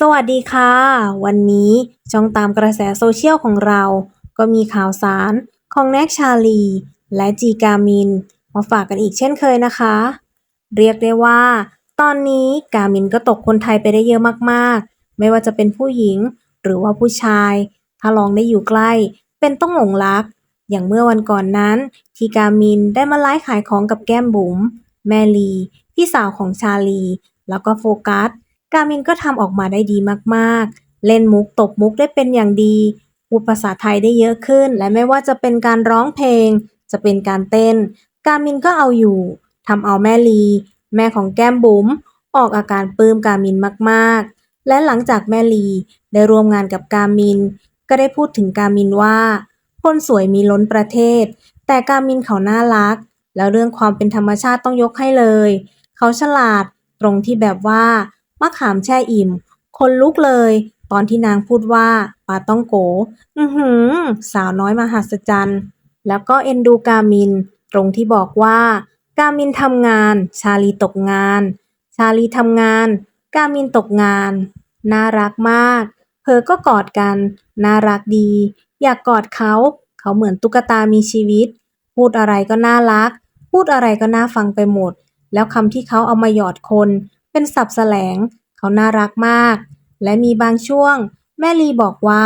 สวัสดีค่ะ วันนี้ช่องตามกระแสโซเชียลของเรา ก็มีข่าวสารของแน็กชาลี และจีกามิน มาฝากกันอีกเช่นเคยนะคะ เรียกได้ว่า ตอนนี้กามินก็ตกคนไทยไปได้เยอะมากๆ ไม่ว่าจะเป็นผู้หญิงหรือว่าผู้ชาย ถ้าลองได้อยู่ใกล้ เป็นต้องหลงรัก อย่างเมื่อวันก่อนนั้นที่กามินได้มาไลฟ์ขายของกับแก้มบุ๋มแมลี พี่สาวของชาลี แล้วก็โฟกัส กามินก็ทำออกมาได้ดีมากๆ เล่นมุกตบมุกได้เป็นอย่างดีพูดภาษาไทยได้เยอะขึ้น และไม่ว่าจะเป็นการร้องเพลง จะเป็นการเต้น กามินก็เอาอยู่ทำเอาแม่ลี แม่ของแก้มบุ๋มออกอาการปลื้มกามินมากๆ และหลังจากแม่ลีได้ร่วมงานกับกามิน ก็ได้พูดถึงกามินว่า คนสวยมีล้นประเทศ แต่กามินเขาน่ารัก แล้วเรื่องความเป็นธรรมชาติต้องยกให้เลย เขาฉลาดตรงที่แบบว่า มะขามแช่อิ่ม คนลุกเลย ตอนที่นางพูดว่าปาต้องโก อือหือ สาวน้อยมหัศจรรย์แล้วก็เอ็นดูกามิน ตรงที่บอกว่า กามินทำงาน ชาลีตกงาน ชาลีทำงาน กามินตกงาน น่ารักมาก เพอก็กอดกัน น่ารักดี อยากกอดเขา เขาเหมือนตุ๊กตามีชีวิต พูดอะไรก็น่ารัก พูดอะไรก็น่าฟังไปหมด แล้วคำที่เขาเอามาหยอดคน เป็นศัพท์แสลง เขาน่ารักมาก และมีบางช่วง แม่ลีบอกว่า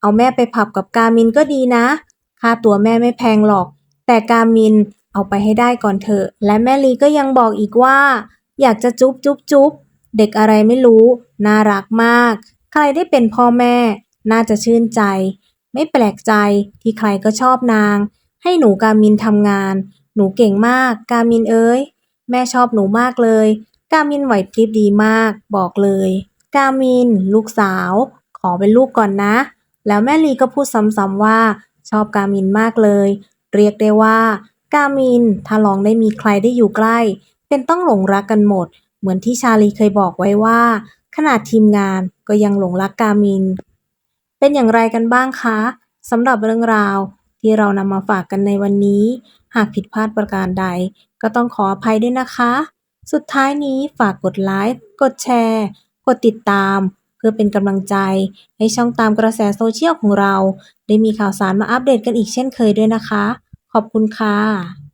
เอาแม่ไปผับกับกามินก็ดีนะ ค่าตัวแม่ไม่แพงหรอก แต่กามินเอาไปให้ได้ก่อนเถอะ และแม่ลีก็ยังบอกอีกว่า อยากจะจุ๊บจุ๊บจุ๊บเด็กอะไรไม่รู้ น่ารักมาก ใครได้เป็นพ่อแม่ น่าจะชื่นใจ ไม่แปลกใจที่ใครก็ชอบนาง ให้หนูกามินทำงาน หนูเก่งมาก กามินเอ้ย แม่ชอบหนูมากเลย กามินไหวพริบดีมาก บอกเลย กามิน ลูกสาว ขอเป็นลูกก่อนนะ แล้วแม่ลีก็พูดซ้ำๆว่า ชอบกามินมากเลย เรียกได้ว่า กามินถ้าลองได้มีใครได้อยู่ใกล้ เป็นต้องหลงรักกันหมด เหมือนที่ชาลีเคยบอกไว้ว่า ขนาดทีมงานก็ยังหลงรักกามิน เป็นอย่างไรกันบ้างคะสำหรับเรื่องราวที่เรานำมาฝากกันในวันนี้ หากผิดพลาดประการใด ก็ต้องขออภัยด้วยนะคะ สุดท้ายนี้ฝากกดไลค์ กดแชร์ กดติดตาม เพื่อเป็นกำลังใจ ให้ช่องตามกระแสโซเชียลของเรา ได้มีข่าวสารมาอัปเดตกันอีกเช่นเคยด้วยนะคะ ขอบคุณค่ะ